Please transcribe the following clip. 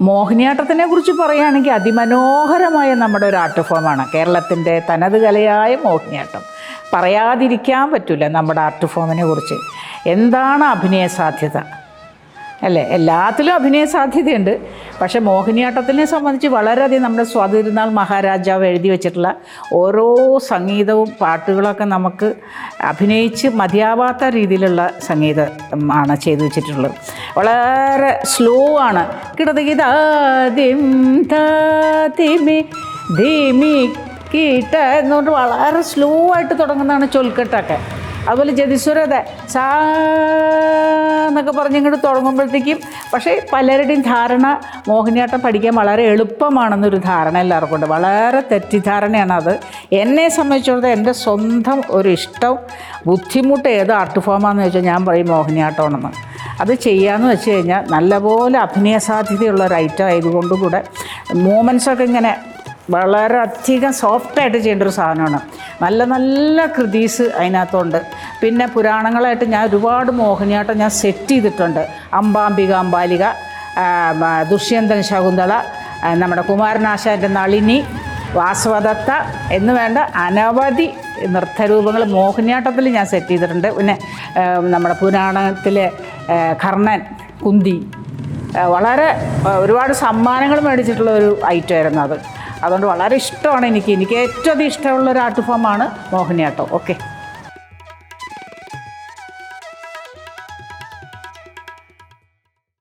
മോഹിനിയാട്ടത്തിനെ കുറിച്ച് പറയുകയാണെങ്കിൽ അതിമനോഹരമായ നമ്മുടെ ഒരു ആർട്ട് ഫോമാണ് കേരളത്തിന്റെ തനത് കലയായ മോഹിനിയാട്ടം. പറയാതിരിക്കാൻ പറ്റില്ല നമ്മുടെ ആർട്ട് ഫോമിനെ കുറിച്ച്. എന്താണ് അഭിനയ സാധ്യത? അല്ലേ? എല്ലാത്തിലും അഭിനയ സാധ്യതയുണ്ട്. പക്ഷേ മോഹിനിയാട്ടത്തിനെ സംബന്ധിച്ച് വളരെയധികം നമ്മുടെ സ്വാതിരുന്നാൾ മഹാരാജാവ് എഴുതി വെച്ചിട്ടുള്ള ഓരോ സംഗീതവും പാട്ടുകളൊക്കെ നമുക്ക് അഭിനയിച്ച് മതിയാവാത്ത രീതിയിലുള്ള സംഗീതമാണ് ചെയ്തു വെച്ചിട്ടുള്ളത്. വളരെ സ്ലോ ആണ്. കിടതകിതാദിം ധീമി ധീമി കീട്ട എന്നുകൊണ്ട് വളരെ സ്ലോ ആയിട്ട് തുടങ്ങുന്നതാണ് ചൊൽക്കെട്ടൊക്കെ. അതുപോലെ ജതിസ്വരത സാ എന്നൊക്കെ പറഞ്ഞ് ഇങ്ങോട്ട് തുടങ്ങുമ്പോഴത്തേക്കും പക്ഷേ പലരുടെയും ധാരണ മോഹിനിയാട്ടം പഠിക്കാൻ വളരെ എളുപ്പമാണെന്നൊരു ധാരണ എല്ലാവർക്കും ഉണ്ട്. വളരെ തെറ്റിദ്ധാരണയാണ് അത്. എന്നെ സംബന്ധിച്ചിടത്തോളം എന്റെ സ്വന്തം ഒരു ഇഷ്ടം ബുദ്ധിമുട്ട് ഏത് ആർട്ട് ഫോമാണെന്ന് ചോദിച്ചാൽ ഞാൻ പറയും മോഹിനിയാട്ടമാണെന്ന്. അത് ചെയ്യാമെന്ന് വെച്ച് കഴിഞ്ഞാൽ നല്ലപോലെ അഭിനയ സാധ്യതയുള്ള ഒരു ഐറ്റം ആയതുകൊണ്ടും കൂടെ മൂമെൻസൊക്കെ ഇങ്ങനെ വളരെ അധികം സോഫ്റ്റായിട്ട് ചെയ്യേണ്ട ഒരു സാധനമാണ്. നല്ല നല്ല കൃതീസ് അതിനകത്തുണ്ട്. പിന്നെ പുരാണങ്ങളായിട്ട് ഞാൻ ഒരുപാട് മോഹിനിയാട്ടം ഞാൻ സെറ്റ് ചെയ്തിട്ടുണ്ട്. അംബാംബിക അംബാലിക ദുഷ്യന്തൻ ശകുന്തള നമ്മുടെ കുമാരനാശാന്റെ നളിനി വാസവദത്ത എന്ന് വേണ്ട അനവധി നൃത്തരൂപങ്ങൾ മോഹിനിയാട്ടത്തിൽ ഞാൻ സെറ്റ് ചെയ്തിട്ടുണ്ട്. പിന്നെ നമ്മുടെ പുരാണത്തിലെ കർണൻ കുന്തി വളരെ ഒരുപാട് സമ്മാനങ്ങൾ മേടിച്ചിട്ടുള്ള ഒരു ഐറ്റം ആയിരുന്നു അത്. അതുകൊണ്ട് വളരെ ഇഷ്ടമാണ് എനിക്ക്. എനിക്ക് ഏറ്റവും അധികം ഇഷ്ടമുള്ള ഒരു ആർട്ട് ഫോമാണ് മോഹിനിയാട്ടം. ഓക്കെ